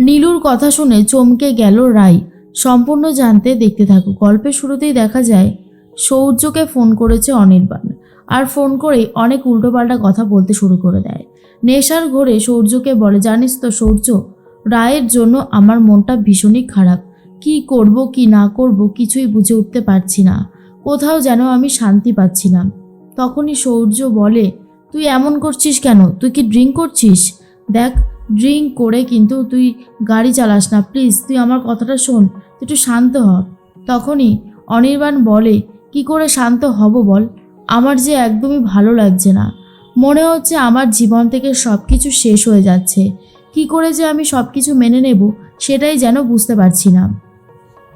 নীলুর কথা শুনে চমকে গেল রাই। সম্পূর্ণ জানতে দেখতে থাকুক। গল্পের শুরুতেই দেখা যায়, সৌর্যকে ফোন করেছে অনির্বাণ আর ফোন করেই অনেক উল্টোপাল্টা কথা বলতে শুরু করে দেয়। নেশার ঘোরে সৌর্যকে বলে, জানিস তো সৌর্য, রায়ের জন্য আমার মনটা ভীষণই খারাপ। কি করব, কি না করব, কিছুই বুঝে উঠতে পারছি না। কোথাও যেন আমি শান্তি পাচ্ছি না। তখনই সৌর্য বলে, তুই এমন করছিস কেন? তুই কি ড্রিঙ্ক করছিস? দেখ ড্রিঙ্ক করে কিন্তু তুই গাড়ি চালাস না প্লিজ তুই আমার কথাটা শোন, তুই একটু শান্ত হ। তখনই অনির্বাণ বলে, কি করে শান্ত হব বল? আমার যে একদমই ভালো লাগছে না। মনে হচ্ছে আমার জীবন থেকে সব কিছু শেষ হয়ে যাচ্ছে। কি করে যে আমি সব কিছু মেনে নেব, সেটাই যেন বুঝতে পারছি না।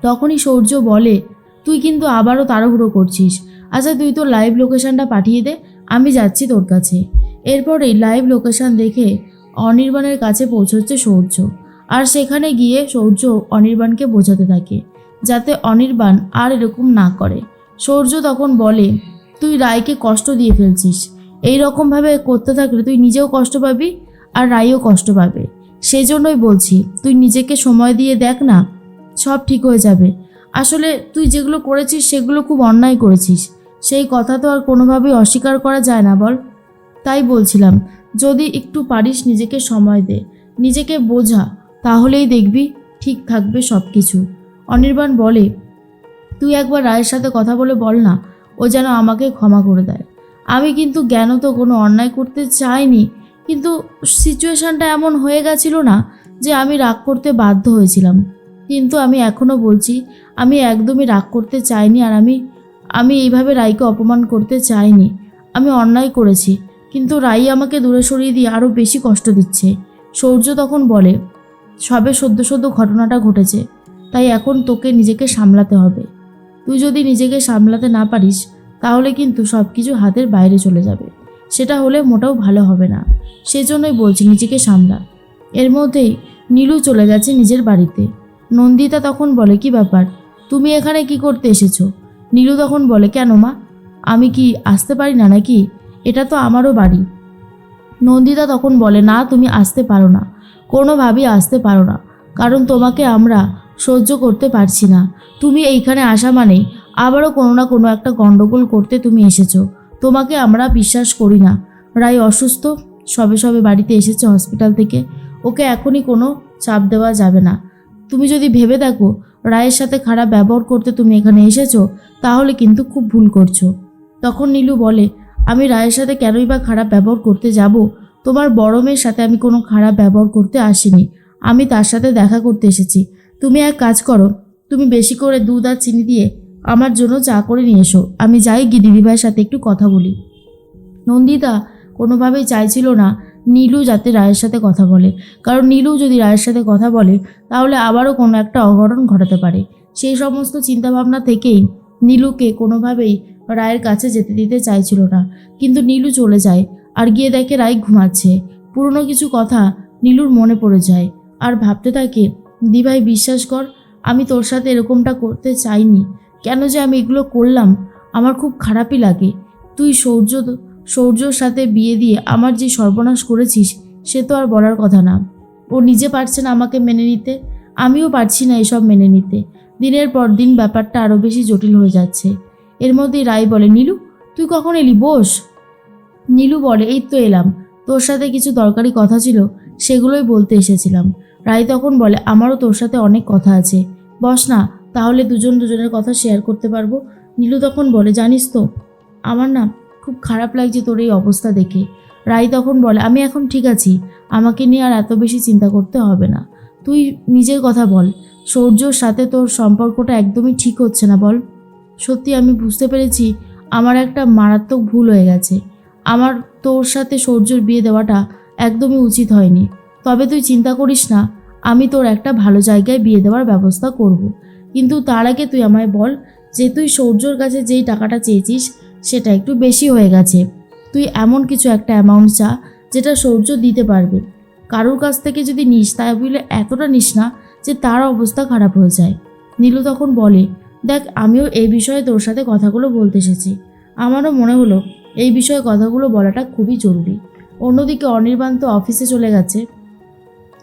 তখনই সৌর্য বলে, তুই কিন্তু আবারও তাড়াহুড়ো করছিস। আচ্ছা তুই তো লাইভ লোকেশনটা পাঠিয়ে দে, আমি যাচ্ছি তোর কাছে। এরপরেই লাইভ লোকেশন দেখে অনির্বাণের কাছে পৌঁছচ্ছে সৌর্য। আর সেখানে গিয়ে সৌর্য অনির্বাণকে বোঝাতে থাকে, যাতে অনির্বাণ আর এরকম না করে। সৌর্য তখন বলে, তুই রায়কে কষ্ট দিয়ে ফেলছিস। এই রকমভাবে করতে থাকলে তুই নিজেও কষ্ট পাবি আর রায়ও কষ্ট পাবে। সেই জন্যই বলছি, তুই নিজেকে সময় দিয়ে দেখ না, সব ঠিক হয়ে যাবে। আসলে তুই যেগুলো করেছিস সেগুলো খুব অন্যায় করেছিস। সেই কথা তো আর কোনোভাবেই অস্বীকার করা যায় না বল। তাই বলছিলাম। যদি একটু পারিস নিজেকে সময় দে। নিজেকে বোঝা, তাহলেই দেখবি ঠিক থাকবে সব কিছু অনির্বাণ বলে, তুই একবার রায়ের সাথে কথা বলে বল না, ও যেন আমাকে ক্ষমা করে দেয়। আমি কিন্তু জ্ঞান তো কোনো অন্যায় করতে চাইনি, কিন্তু সিচুয়েশানটা এমন হয়ে গেছিল না যে আমি রাগ করতে বাধ্য হয়েছিলাম। কিন্তু আমি এখনও বলছি, আমি একদমই রাগ করতে চাইনি আর আমি আমি এইভাবে রায়কে অপমান করতে চাইনি। আমি অন্যায় করেছি। কিন্তু রাই আমাকে দূরে সরিয়ে দিয়ে আরও বেশি কষ্ট দিচ্ছে। সৌর্য তখন বলে, সবে সদ্য সদ্য ঘটনাটা ঘটেছে, তাই এখন তোকে নিজেকে সামলাতে হবে। তুই যদি নিজেকে সামলাতে না পারিস, তাহলে কিন্তু সব কিছু হাতের বাইরে চলে যাবে। সেটা হলে মোটাও ভালো হবে না। সেজন্যই বলছি নিজেকে সামলা। এর মধ্যেই নীলু চলে গেছে নিজের বাড়িতে। নন্দিতা তখন বলে, কি ব্যাপার? তুমি এখানে কি করতে এসেছ? নীলু তখন বলে, কেন মা? আমি কি আসতে পারি না নাকি? এটা তো আমারও বাড়ি। নন্দিতা তখন বলে, না, তুমি আসতে পারো না। কোনোভাবেই আসতে পারো না। কারণ তোমাকে আমরা সহ্য করতে পারছি না। তুমি এইখানে আসা মানেই আবারও কোনো না কোনো একটা গণ্ডগোল করতে তুমি এসেছ। তোমাকে আমরা বিশ্বাস করি না। রায় অসুস্থ, সবে সবে বাড়িতে এসেছে হসপিটাল থেকে। ওকে এখনই কোনো চাপ দেওয়া যাবে না। তুমি যদি ভেবে দেখো, রায়ের সাথে খারাপ ব্যবহার করতে তুমি এখানে এসেছ, তাহলে কিন্তু খুব ভুল করছ। তখন নীলু বলে আমি রায়ের সাথে কেনই বা খারাপ ব্যবহার করতে যাব? তোমার বড় মেয়ের সাথে আমি কোনো খারাপ ব্যবহার করতে আসিনি। আমি তার সাথে দেখা করতে এসেছি। তুমি এক কাজ করো, তুমি বেশি করে দুধ আর চিনি দিয়ে আমার জন্য চা করে নিয়ে এসো। আমি যাই গিয়ে দিদিভাইয়ের সাথে একটু কথা বলি। নন্দিতা কোনোভাবেই চাইছিল না নীলু যাতে রায়ের সাথে কথা বলে। কারণ নীলু যদি রায়ের সাথে কথা বলে, তাহলে আবারও কোনো একটা অঘটন ঘটাতে পারে। সেই সমস্ত চিন্তাভাবনা থেকেই নীলুকে কোনোভাবেই রায়ের কাছে যেতে দিতে চাইছিল না। কিন্তু নীলু চলে যায় আর গিয়ে দেখে রায় ঘুমাচ্ছে। পুরনো কিছু কথা নীলুর মনে পড়ে যায়। আর ভাবতে থাকে, দিভাই, বিশ্বাস কর, আমি তোর সাথে এরকমটা করতে চাইনি। কেন যে আমি এগুলো করলাম, আমার খুব খারাপই লাগে। তুই সৌর্য, সৌর্যর সাথে বিয়ে দিয়ে আমার যে সর্বনাশ করেছিস, সে তো আর বলার কথা না। ও নিজে পারছে না আমাকে মেনে নিতে, আমিও পারছি না এসব মেনে নিতে। দিনের পর দিন ব্যাপারটা আরও বেশি জটিল হয়ে যাচ্ছে। এর মধ্যেই রাই বলে, নীলু, তুই কখন এলি? বস। নীলু বলে, এই তো এলাম। তোর সাথে কিছু দরকারি কথা ছিল, সেগুলোই বলতে এসেছিলাম। রাই তখন বলে, আমারও তোর সাথে অনেক কথা আছে। বস না, তাহলে দুজন দুজনের কথা শেয়ার করতে পারব? নীলু তখন বলে, জানিস তো, আমার না খুব খারাপ লাগছে তোর এই অবস্থা দেখে। রাই তখন বলে, আমি এখন ঠিক আছি। আমাকে নিয়ে আর এত বেশি চিন্তা করতে হবে না। তুই নিজের কথা বল। সৌর্যর সাথে তোর সম্পর্কটা একদমই ঠিক হচ্ছে না, বল। সত্যি আমি বুঝতে পেরেছি আমার একটা মারাত্মক ভুল হয়ে গেছে। আমার তোর সাথে সৌর্যর বিয়ে দেওয়াটা একদমই উচিত হয়নি। তবে তুই চিন্তা করিস না, আমি তোর একটা ভালো জায়গায় বিয়ে দেওয়ার ব্যবস্থা করব। কিন্তু তার আগে তুই আমায় বল যে তুই সৌর্যর কাছে যেই টাকাটা চেয়েছিস, সেটা একটু বেশি হয়ে গেছে। তুই এমন কিছু একটা অ্যামাউন্ট চা, যেটা সৌর্য দিতে পারবে। কারোর কাছ থেকে যদি নিস, তাই বুঝলে এতটা নিস না যে তার অবস্থা খারাপ হয়ে যায়। নীলু তখন বলে দেখ, আমিও এই বিষয়ে তোর সাথে কথাগুলো বলতে এসেছি। আমারও মনে হলো, এই বিষয়ে কথাগুলো বলাটা খুবই জরুরি। অন্যদিকে অনির্বাণ তো অফিসে চলে গেছে।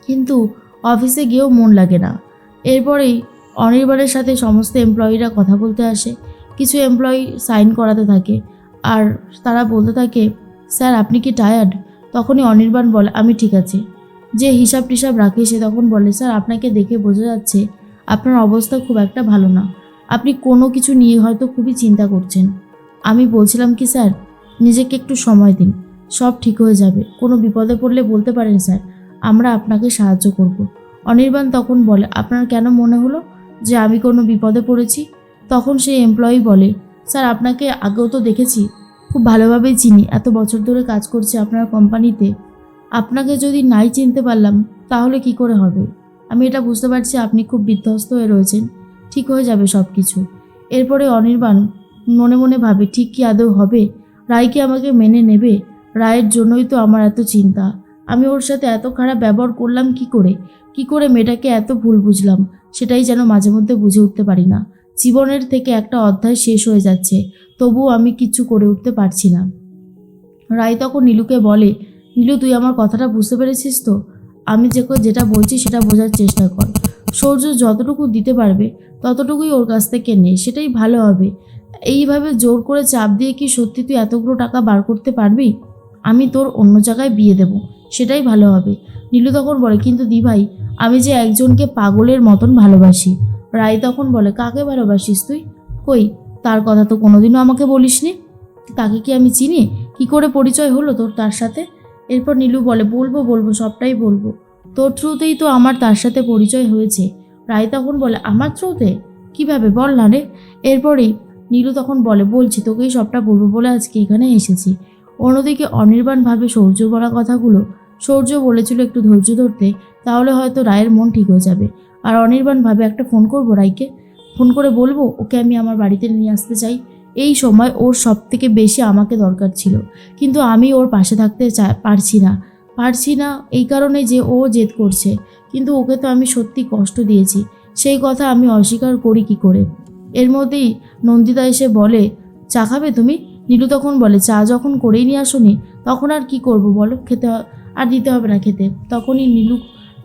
কিন্তু অফিসে গিয়েও মন লাগে না। এরপরেই অনির্বাণের সাথে সমস্ত এমপ্লয়িরা কথা বলতে আসে। কিছু এমপ্লয়ি সাইন করাতে থাকে। আর তারা বলতে থাকে, স্যার, আপনি কি টায়ার্ড তখনই অনির্বাণ বলে, আমি ঠিক আছি। যে হিসাব টিসাব রাখে সে তখন বলে, স্যার, আপনাকে দেখে বোঝা যাচ্ছে, আপনার অবস্থা খুব একটা ভালো না। আপনি কোনো কিছু নিয়ে হয়তো খুবই চিন্তা করছেন। আমি বলছিলাম কি, স্যার, নিজেকে একটু সময় দিন। সব ঠিক হয়ে যাবে। কোনো বিপদে পড়লে বলতে পারেন, স্যার, আমরা আপনাকে সাহায্য করব। অনির্বাণ তখন বলে, আপনার কেন মনে হলো যে আমি কোনো বিপদে পড়েছি? তখন সেই এমপ্লয়ি বলে, স্যার, আপনাকে আগেও তো দেখেছি। খুব ভালোভাবেই চিনি। এত বছর ধরে কাজ করছি আপনার কোম্পানিতে। আপনাকে যদি নাই চিনতে পারলাম, তাহলে কি করে হবে? আমি এটা বুঝতে পারছি, আপনি খুব বিধ্বস্ত হয়ে রয়েছেন। ঠিক হয়ে যাবে সব কিছু এরপরে অনির্বাণ মনে মনে ভাবে, ঠিক কি আদৌ হবে? রায় কি আমাকে মেনে নেবে? রায়ের জন্যই তো আমার এত চিন্তা। আমি ওর সাথে এত খারাপ ব্যবহার করলাম কি করে? কি করে মেয়েটাকে এত ভুল বুঝলাম? সেটাই যেন মাঝে মধ্যে বুঝে উঠতে পারি না। জীবনের থেকে একটা অধ্যায় শেষ হয়ে যাচ্ছে। তবুও আমি কিচ্ছু করে উঠতে পারছি না। রায় তখন নীলুকে বলে, নীলু, তুই আমার কথাটা বুঝতে পেরেছিস তো? আমি যে যেটা বলছি সেটা বোঝার চেষ্টা কর। সৌর্য যতটুকু দিতে পারবে ততটুকুই ওর কাছ থেকে নে সেটাই ভালো হবে। এইভাবে জোর করে চাপ দিয়ে কি সত্যি তুই এতগুলো টাকা বার করতে পারবি? আমি তোর অন্য জায়গায় বিয়ে দেব, সেটাই ভালো হবে। নীলু তখন বলে, কিন্তু দি ভাই আমি যে একজনকে পাগলের মতন ভালোবাসি। রায় তখন বলে, কাকে ভালোবাসিস তুই? কই, তার কথা তো কোনোদিনও আমাকে বলিসনি। তাকে কি আমি চিনি? কি করে পরিচয় হলো তোর তার সাথে? এরপর নীলু বলে, বলব বলব, সবটাই বলব। তোর থ্রুতেই তো আমার তার সাথে পরিচয় হয়েছে। রায় তখন বলে, আমার থ্রুতে কীভাবে? বল না রে। এরপরেই নীলু তখন বলে, বলছি, তোকেই সবটা বলব বলে আজকে এখানে এসেছি। অন্যদিকে অনির্বাণভাবে সৌর্য বলা কথাগুলো, সৌর্য বলেছিল একটু ধৈর্য ধরতে, তাহলে হয়তো রায়ের মন ঠিক হয়ে যাবে। আর অনির্বাণভাবে একটা ফোন করব রায়কে? ফোন করে বলব, ওকে আমি আমার বাড়িতে নিয়ে আসতে চাই। এই সময় ওর সব থেকে বেশি আমাকে দরকার ছিল। কিন্তু আমি ওর পাশে থাকতে পারছি না। পারছি না এই কারণে যে ও জেদ করছে। কিন্তু ওকে তো আমি সত্যি কষ্ট দিয়েছি। সেই কথা আমি অস্বীকার করি কি করে? এর মধ্যেই নন্দিতা এসে বলে, চা খাবে তুমি? নীলু তখন বলে, চা যখন করেই নিয়ে আসনি, তখন আর কি করব বলো? খেতে আর দিতে হবে না খেতে। তখনই নীলু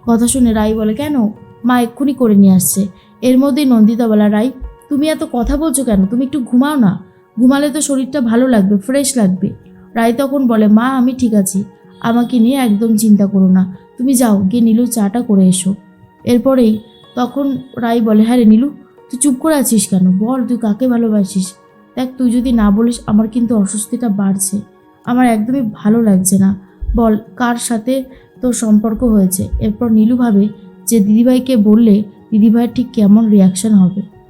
কথা শুনে রাই বলে, কেন? মা এক্ষুনি করে নিয়ে আসছে। এর মধ্যেই নন্দিতা বলা রাই, তুমি এত কথা বলছো কেন? তুমি একটু ঘুমাও না। ঘুমালে তো শরীরটা ভালো লাগবে, ফ্রেশ লাগবে। রাই তখন বলে, মা, আমি ঠিক আছি। আমাকে নিয়ে একদম চিন্তা করো না। তুমি যাও, গিয়ে নীলু চাটা করে এসো। এরপরেই তখন রাই বলে হ্যাঁ রে নীলু, তুই চুপ করে আছিস কেন? বল, তুই কাকে ভালোবাসিস? দেখ, তুই যদি না বলিস, আমার কিন্তু অস্বস্তিটা বাড়ছে। আমার একদমই ভালো লাগছে না। বল, কার সাথে তোর সম্পর্ক হয়েছে? এরপর নীলু ভাবে যে দিদিভাইকে বললে, দিদিভাইয়ের ঠিক কেমন রিয়াকশন হবে?